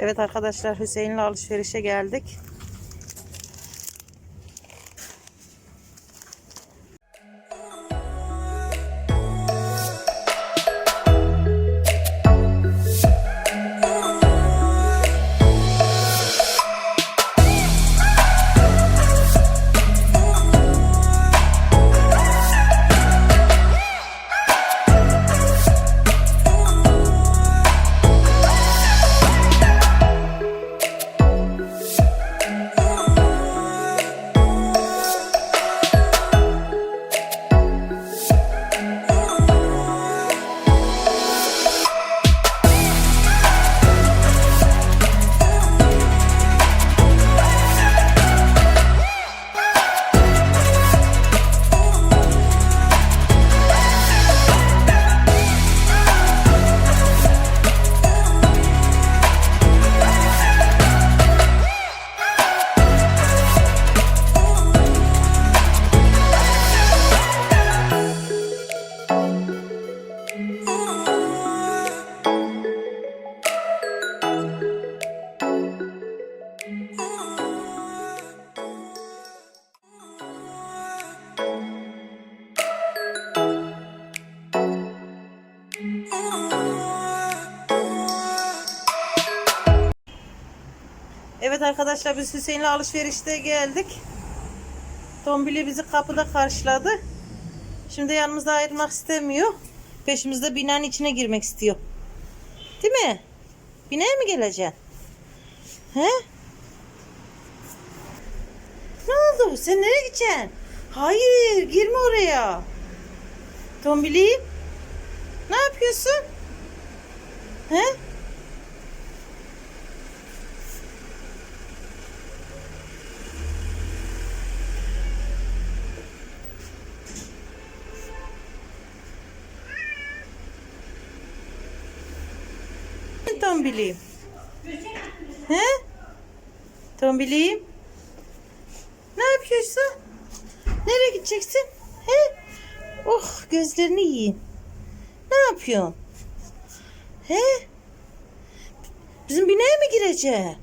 Evet arkadaşlar Hüseyin'le alışverişe geldik. Evet arkadaşlar biz Hüseyin'le alışverişte geldik. Tombili bizi kapıda karşıladı. Şimdi yanımızda ayrılmak istemiyor. Peşimizde binanın içine girmek istiyor. Değil mi? Binaya mı geleceksin? He? Ne oldu? Sen nereye gideceksin? Hayır, girme oraya. Tombili, ne yapıyorsun? He? Tombiliğim. He? Tombiliğim. Ne yapıyorsun? Nereye gideceksin? He? Oh gözlerini yiyin. Ne yapıyorsun? He? Bizim binaya mı gireceksin?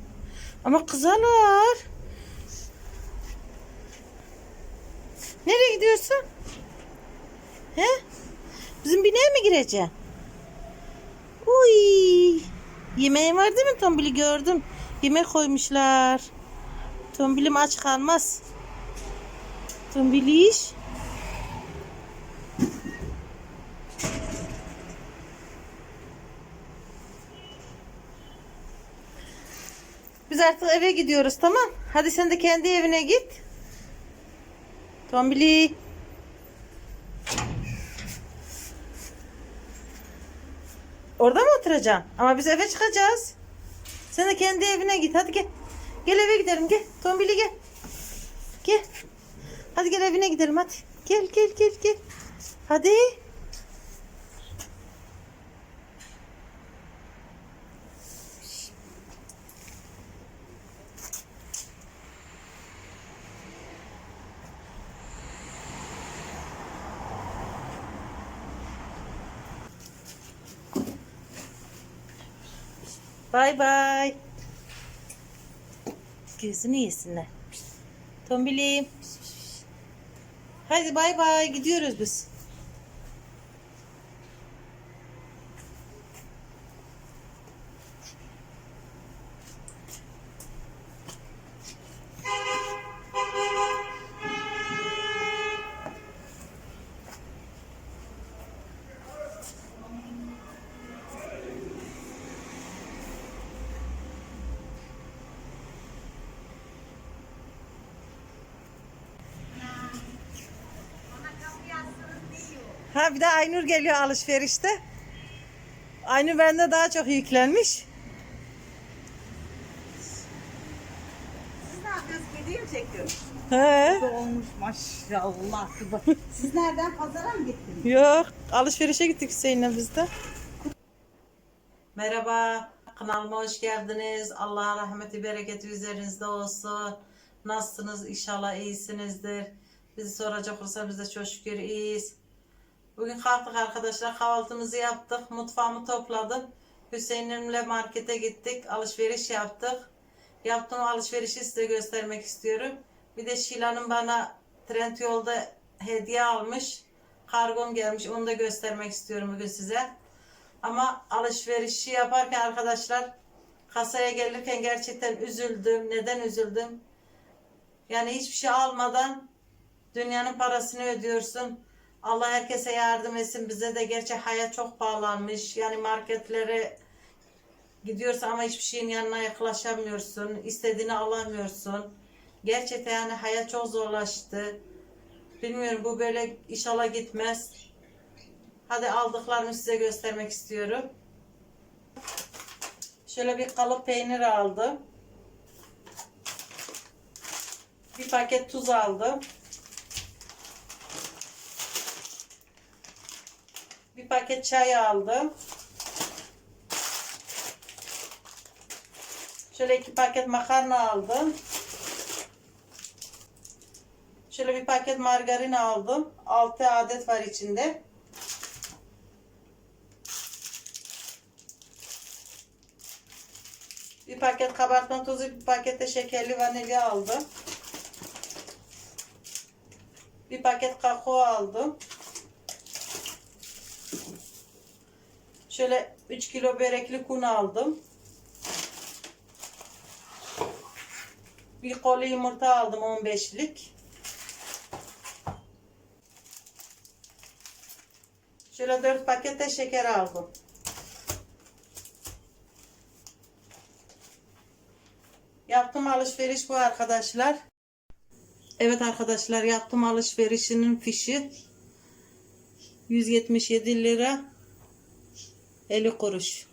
Ama kızarlar. Nereye gidiyorsun? He? Bizim binaya mı gireceksin? Uy. Yemeğin var değil mi Tombili gördüm. Yemek koymuşlar. Tombilim aç kalmaz. Tombiliş. Biz artık eve gidiyoruz tamam. Hadi sen de kendi evine git. Tombili. Orada mı oturacaksın? Ama biz eve çıkacağız. Sen de kendi evine git. Hadi gel. Gel eve gidelim gel. Tombili gel. Gel. Hadi gel evine gidelim hadi. Gel gel gel gel. Hadi. Bay bay. Gözünü yesinler. Tombilim. Hadi bay bay gidiyoruz biz. Ha bir de Aynur geliyor alışverişte. Aynur bende daha çok yüklenmiş. Siz ne yapıyorsunuz? Kediyi mi çekiyorsunuz? He. Olmuş maşallah. Siz nereden pazara mı gittiniz? Yok alışverişe gittik Hüseyin'le biz de. Merhaba kanalıma hoş geldiniz. Allah rahmeti bereketi üzerinizde olsun. Nasılsınız? İnşallah iyisinizdir. Bizi soracak olursa biz de çok şükür iyiyiz. Bugün kalktık arkadaşlar kahvaltımızı yaptık. Mutfağımı topladım. Hüseyin'imle markete gittik. Alışveriş yaptık. Yaptığım alışverişi size göstermek istiyorum. Bir de Şila'nın bana Trendyol'da hediye almış. Kargom gelmiş. Onu da göstermek istiyorum bugün size. Ama alışverişi yaparken arkadaşlar kasaya gelirken gerçekten üzüldüm. Neden üzüldüm? Yani hiçbir şey almadan dünyanın parasını ödüyorsun. Allah herkese yardım etsin. Bize de gerçi hayat çok pahalanmış. Yani marketlere gidiyorsun ama hiçbir şeyin yanına yaklaşamıyorsun. İstediğini alamıyorsun. Gerçekten yani hayat çok zorlaştı. Bilmiyorum bu böyle inşallah gitmez. Hadi aldıklarımı size göstermek istiyorum. Şöyle bir kalıp peynir aldım. Bir paket tuz aldım. Paket çay aldım. Şöyle iki paket makarna aldım. Şöyle bir paket margarin aldım. 6 adet var içinde. Bir paket kabartma tozu, bir paket de şekerli vanilya aldım. Bir paket kakao aldım. Şöyle 3 kilo börekli kun aldım. Bir koli yumurta aldım 15'lik. Şöyle 4 paket şeker aldım. Yaptığım alışveriş bu arkadaşlar. Evet arkadaşlar yaptığım alışverişinin fişi 177 lira 50 kuruş.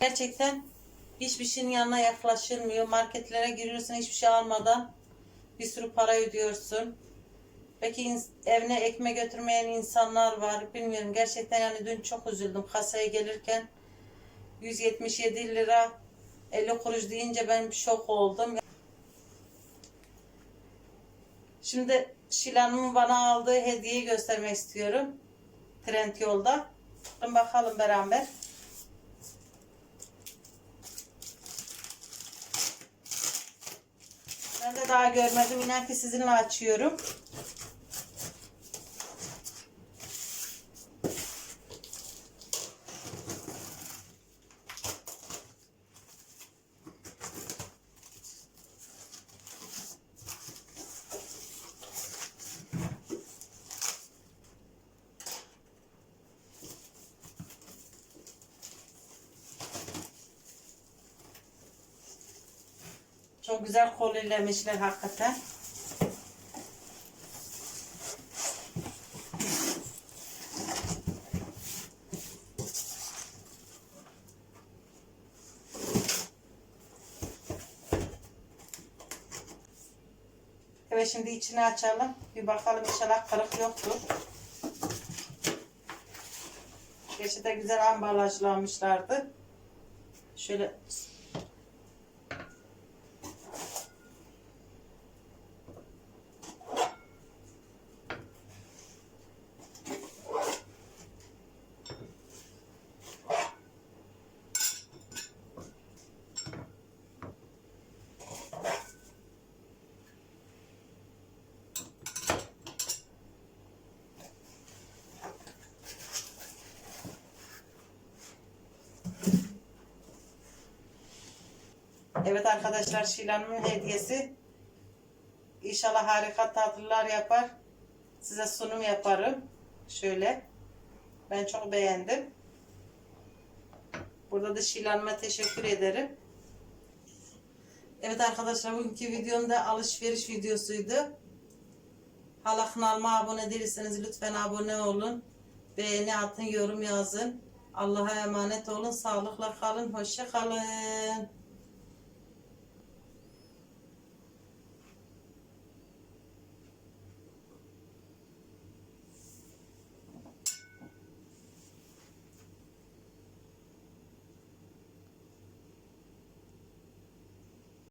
Gerçekten hiçbir şeyin yanına yaklaşılmıyor. Marketlere giriyorsun hiçbir şey almadan bir sürü para ödüyorsun. İns- evine ekmek götürmeyen insanlar var. Bilmiyorum gerçekten yani dün çok üzüldüm kasaya gelirken 177 lira 50 kuruş deyince ben şok oldum. Şimdi Şilan'ın bana aldığı hediyeyi göstermek istiyorum. Trendyol'da. Bakın bakalım beraber. Ben de daha görmedim. İnan ki sizinle açıyorum. Çok güzel kolilemişler hakikaten. Evet şimdi içini açalım. Bir bakalım inşallah kırık yoktur. Gerçekten güzel ambalajlanmışlardı. Şöyle Evet arkadaşlar Şilan'ın hediyesi. İnşallah harika tatlılar yapar. Size sunum yaparım. Şöyle. Ben çok beğendim. Burada da Şilan'ıma teşekkür ederim. Evet arkadaşlar bugünkü videom da alışveriş videosuydu. Hala kanalıma abone değilseniz lütfen abone olun. Beğeni atın, yorum yazın. Allah'a emanet olun. Sağlıkla kalın. Hoşça kalın.